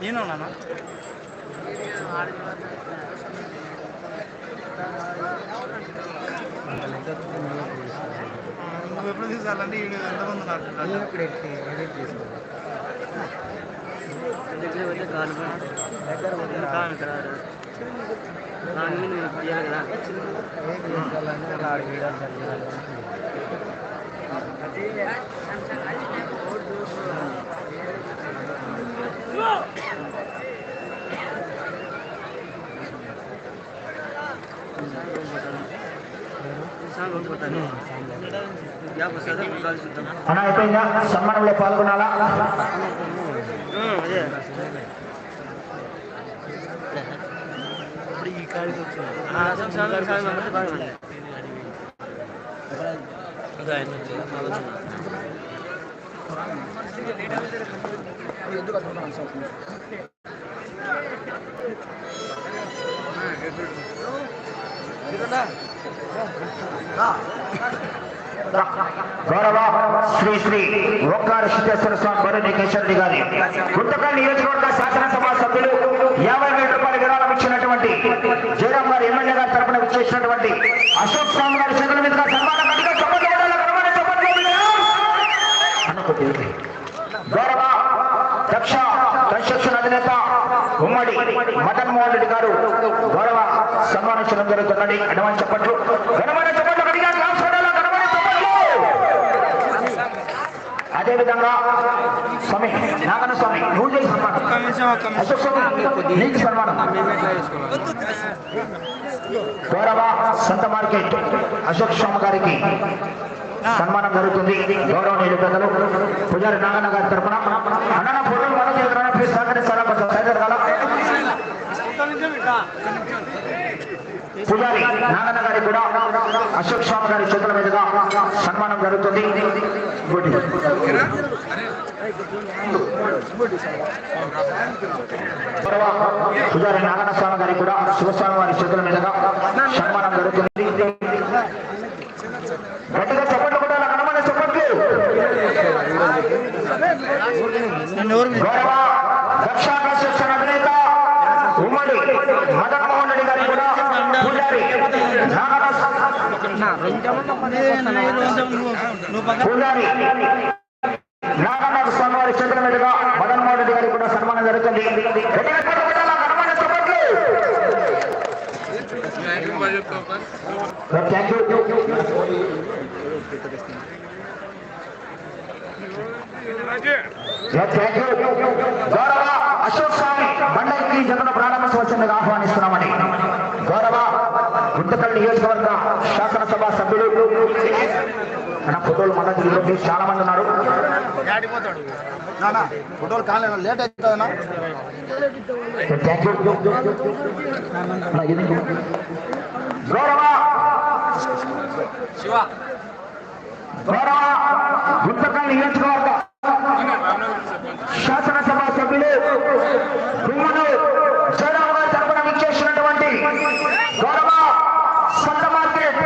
నేను నాన్న నువ్వు ఎప్పుడు తీసుకోవాలంటే ఈడు ఎంతమంది ఉన్నారు దగ్గర పోతే కాలు కాలు ఇక్కడ దాని మీద మీరు తీయాలి కదా సాంగ్ ఓడిపోతాను గ్యాప్ వస్తుందా కాలు చూద్దాం అన్న అయిపోయిందా సన్మానంలో పాల్గొనాలా గౌరవ శ్రీ శ్రీ ఓంకార సిద్ధేశ్వర స్వామి బరి కేశవరెడ్డి గారి గుంతకల్ నియోజకవర్గ శాసనసభ సభ్యులు యాభై వేల రూపాయల చేసినటువంటి జయరాం గారు ఎమ్మెల్యే గారి తరపున చేసినటువంటి అశోక్ స్వామి గారి చేతుల మీదుగా గౌరవ దక్ష కన్స్ట్రక్షన్ అధినేత ఉమ్మడి మదన్ మోహన్ రెడ్డి గారు గౌరవ సన్మానించడం జరుగుతున్నది అడవాని చెప్పట్లు. ఘనమైన చెప్పట్లు. అదేవిధంగా స్వామి నాగన్న స్వామి నువ్వు సన్మానం. అశోక్ స్వామి నీకు సన్మానం. గౌరవ సంత మార్కెట్ అశోక్ స్వామి గారికి సన్మానం జరుగుతుంది. గౌరవనీయులు పెద్దలు పుజారి నాగన్న గారి తరఫున అన్న ఫోటోలు మనం చేద్దాం ప్లీజ్ సహకరిస్తారా కొంచెం సైజర్ కదా పుజారి నాగన్న గారికి కూడా అశోక్ స్వామి గారి చేతుల మీదుగా సన్మానం జరుగుతుంది. గుడ్. పుజారి నాగన్న స్వామి గారికి కూడా శివస్వామి వారి చేతుల మీదుగా సన్మానం జరుగుతుంది. గట్టిగా చప్పట్లు కూడా కనబడే చప్పట్లు? కన్స్ట్రక్షన్ అధినేత ఉమ్మడి మదన్ మోహన్ రెడ్డి గారికి కూడా పూజారి నాగన్న నువ్వు పక్కన పూజారి నాగన్న స్వామి వారి చేతుల మీదుగా మదన్ మోహన్ రెడ్డి గారికి కూడా సన్మానం జరుగుతుంది. గౌరవ అశోక్ స్వామి బండకి జగన్ ప్రారంభించవలసిందిగా ఆహ్వానిస్తున్నామని గౌరవ గుంతకల్ నియోజకవర్గ శాసనసభ సభ్యులు మన ఫోటోలు మన తిరిగి చాలా మంది ఉన్నారు. ఫోటోలు కాలేదు లేట్ అవుతుందన్నా. గుంతకల్ నియోజకవర్గ శాసనసభ సభ్యులు గుమ్మను జయరావు గారి తరపున విచ్చేసినటువంటి గౌరవ సంత మార్కెట్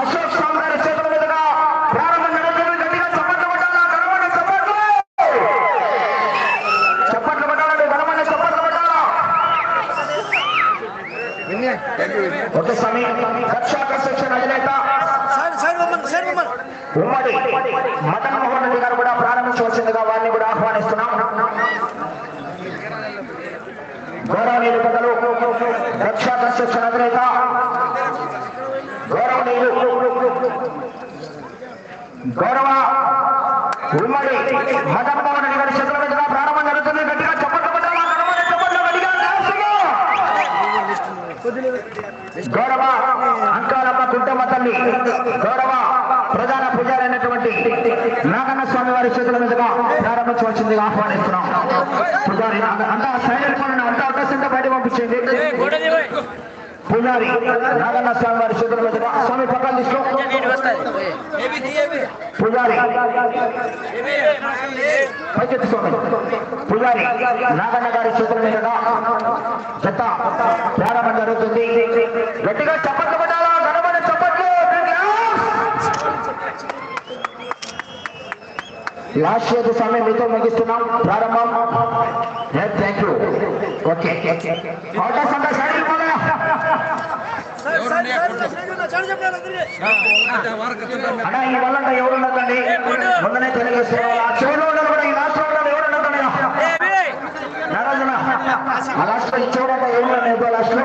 అశోక్ స్వామి గారి చేతుల మీదుగా ప్రారంభం జరుగుతుంది గట్టిగా చప్పట్లు కొట్టాలా ఘనమైన చప్పట్లు చప్పట్లు కొట్టాలండి ఘనమైన చప్పట్లు కొట్టాలా ఓకే స్వామి రక్షా కన్స్ట్రక్షన్ అధినేత ఉమ్మడి మదన్ మోహన్ రెడ్డి గారు కూడా ప్రారంభించవలసిందిగా వారిని కూడా ఆహ్వానిస్తున్నాం గౌరవనీయులు పెద్దలు రక్షా కన్స్ట్రక్షన్ అధినేత గౌరవనీయులు గౌరవ ఉమ్మడి మదన్మోహన్ రెడ్డి గారి చేతుల మీదుగా ప్రారంభం జరుగుతుంది. గట్టిగా చప్పట్లు కొట్టాలా? గౌరవ అంకాలమ్మ కుంటమ్మ తల్లి గౌరవ ప్రధాన పూజారి అయినటువంటి నాగన్న స్వామి వారి చేతుల మీదుగా ప్రారంభించవలసిందిగా ఆహ్వానిస్తున్నాం. పూజారి అంతా సైలెంట్ అవకాశంగా బయట పంపించండి. పూజారి నాగన్న స్వామి వారి చేతుల మీదుగా స్వామి పక్కన తీసుకో. పూజారి పైకెత్తుకోండి పూజారి నాగన్న గారి చేతుల మీదుగా జత ప్రారంభం జరుగుతుంది. గట్టిగా చప్పట్లు కొట్టాలా? ఘనమైన చప్పట్లు. లాస్ట్ చేతి సమయం మీతో ముగిస్తున్నాం. ప్రారంభం. థ్యాంక్ యూ ఓకే ఆర్డర్స్ అంటే సైడ్ అన్నా ఈ వల్ల ఎవరు ఉండదండి ముందనే తెలుగేసే చివరిలో ఉండదు కూడా ఈ లాస్ట్ ఉండదు ఎవరు ఉండదండి నారాజన ఆ లాస్ట్లో?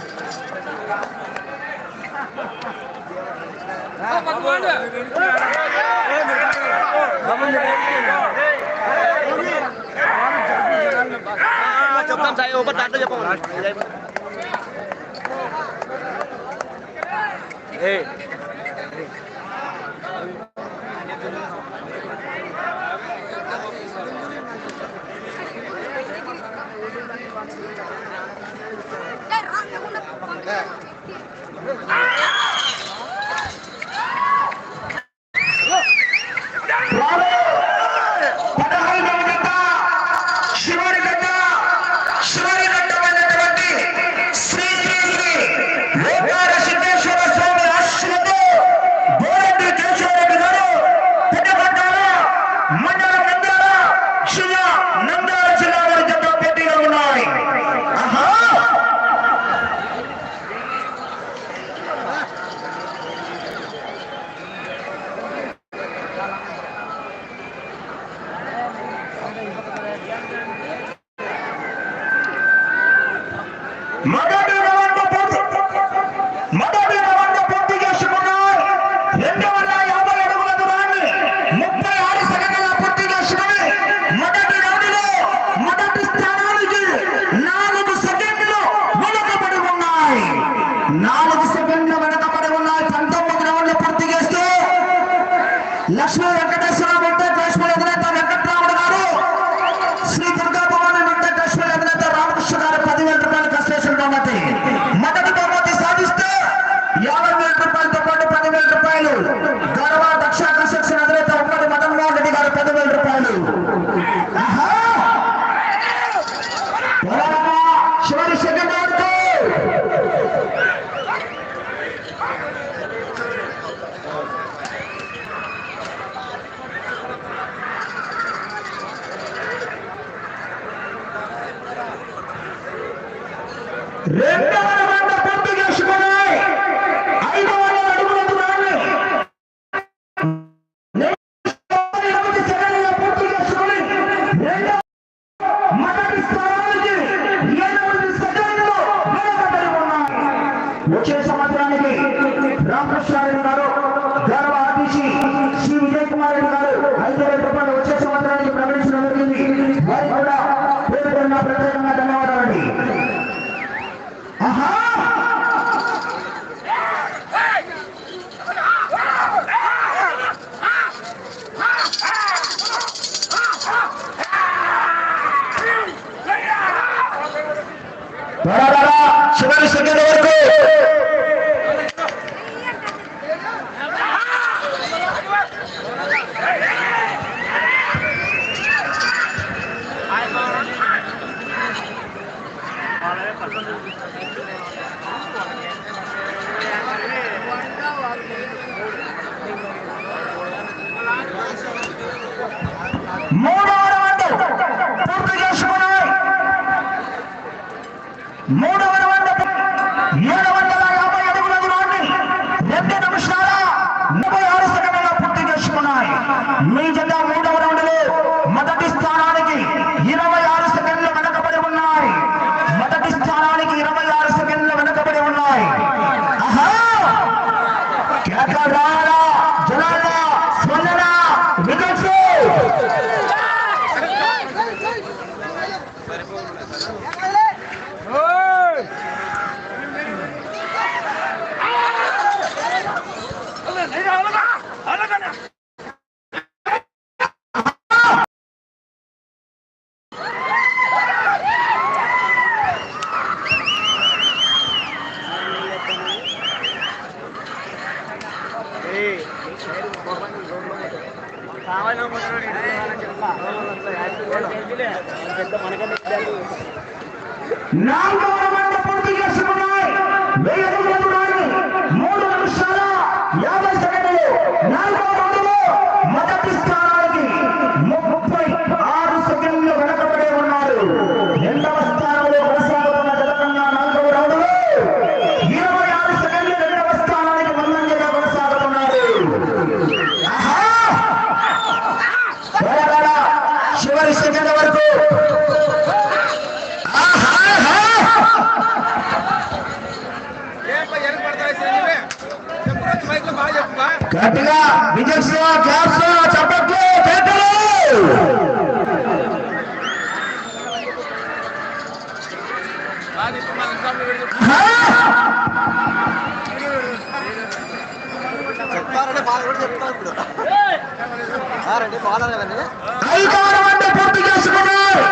చెప్తాం సాయి ఒక దాంట్లో చెప్పండి Thank you. Yeah. కూడా ప్రత్యేకంగా ధన్యవాదాలండి. ఆహా! No. ನಾವು ಮಾಡಿ ಕೆಲಸ ನಾವು ಮಾಡಿ గట్టిగా విజయశ్రీ క్లాస్ చప్పట్లు చేతులు! పూర్తి చేసుకున్నారు.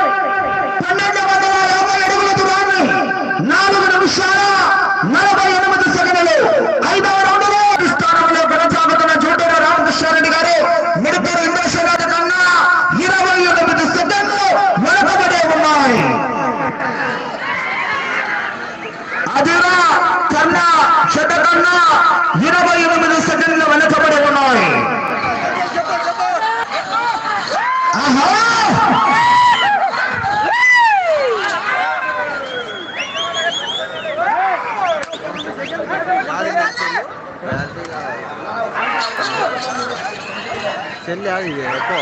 前两也过，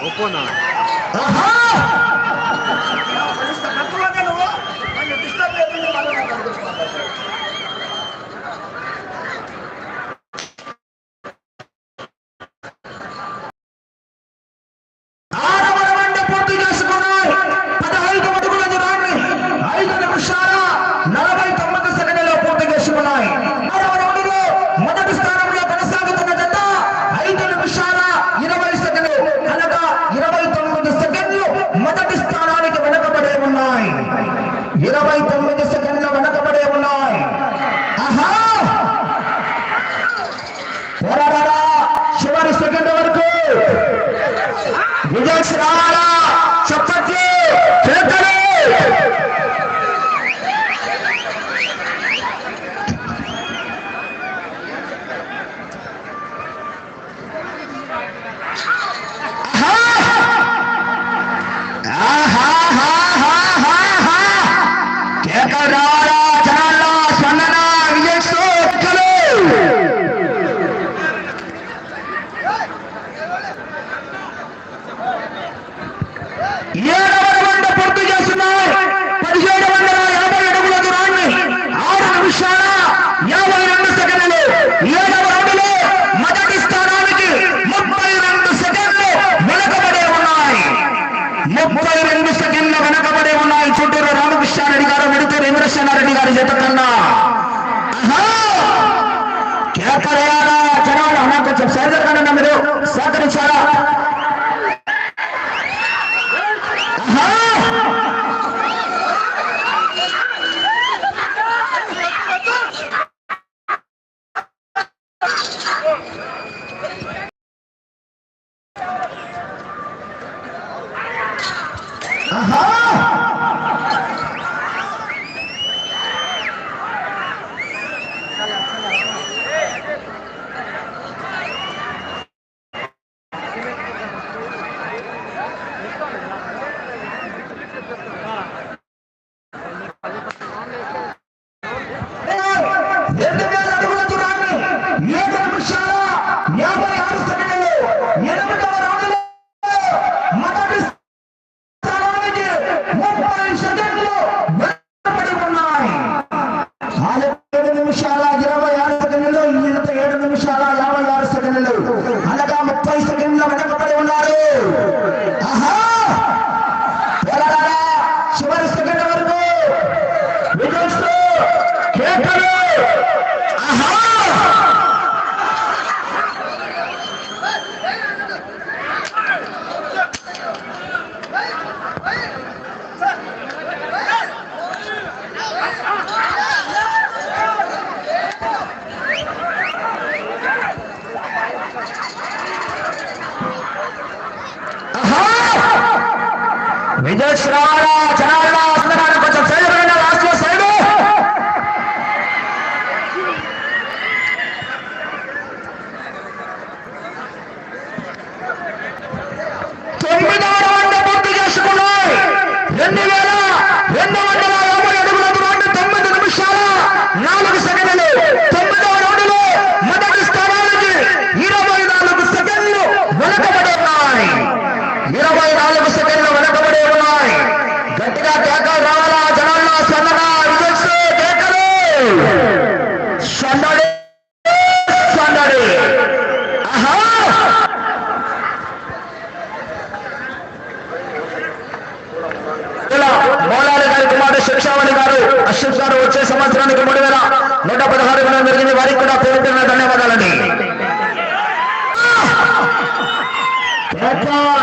我过呢。啊哈！करता रहेगा जनाब सर्जर तो करना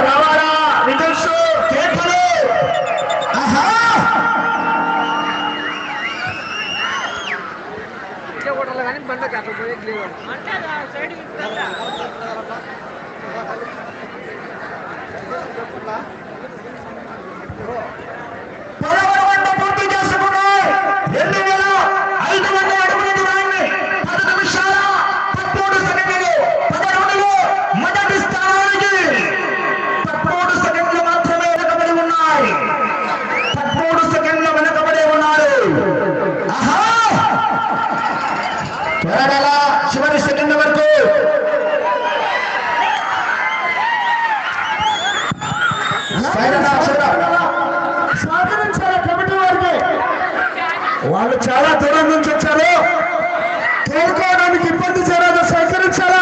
రవాణా రిజల్ట్స్ కేకులు పూర్తి చేసుకున్నాయి. రెండు వేల ఐదు మీరు చాలా దూరం నుంచి వచ్చారు. కోరుకోవడానికి ఇబ్బంది చేయరాదు సహకరించాలా?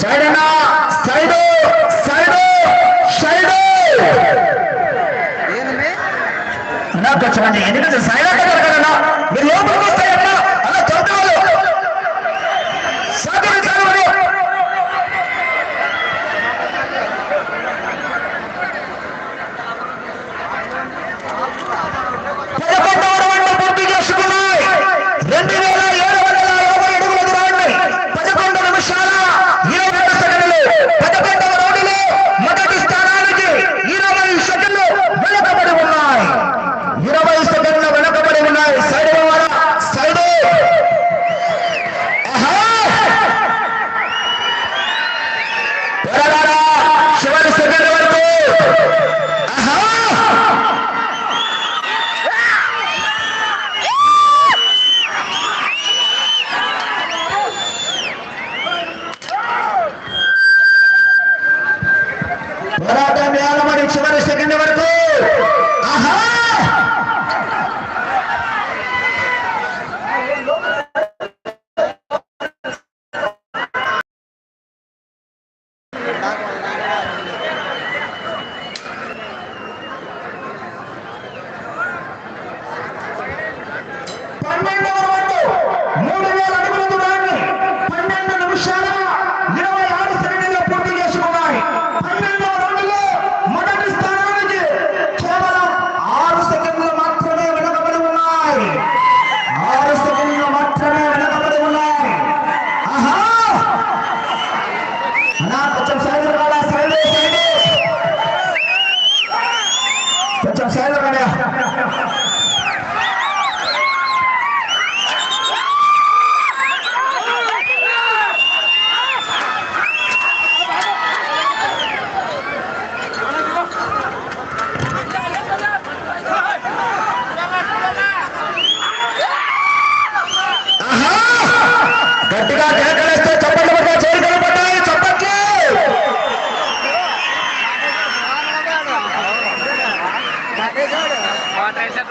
సైడనా? నాకు వచ్చామండి ఎందుకంటే సైడ్ కదా మీరు లోపల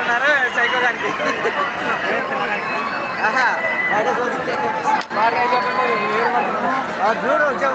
ఉన్నారు సైకో గారికి. చూడు వచ్చే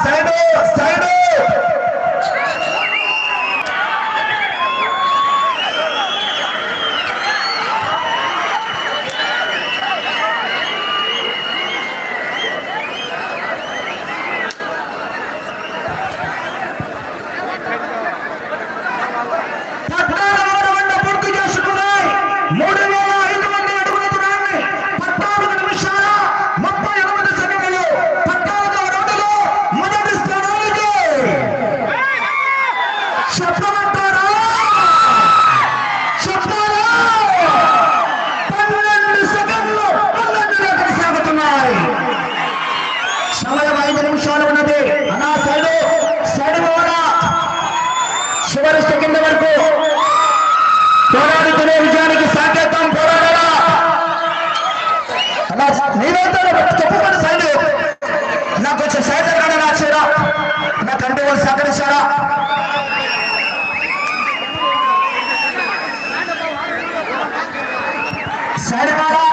Stand up! Stand up! Second వరకు పోరాడుతున్న విజయానికి సాంకేతం పోరాడారా నీరంతా తప్పుకొని సైన్యం నాకు కొంచెం సైతం కానీ నా చీరా నా తండ్రి వాళ్ళు సహకరించారా సైడ్ కాదా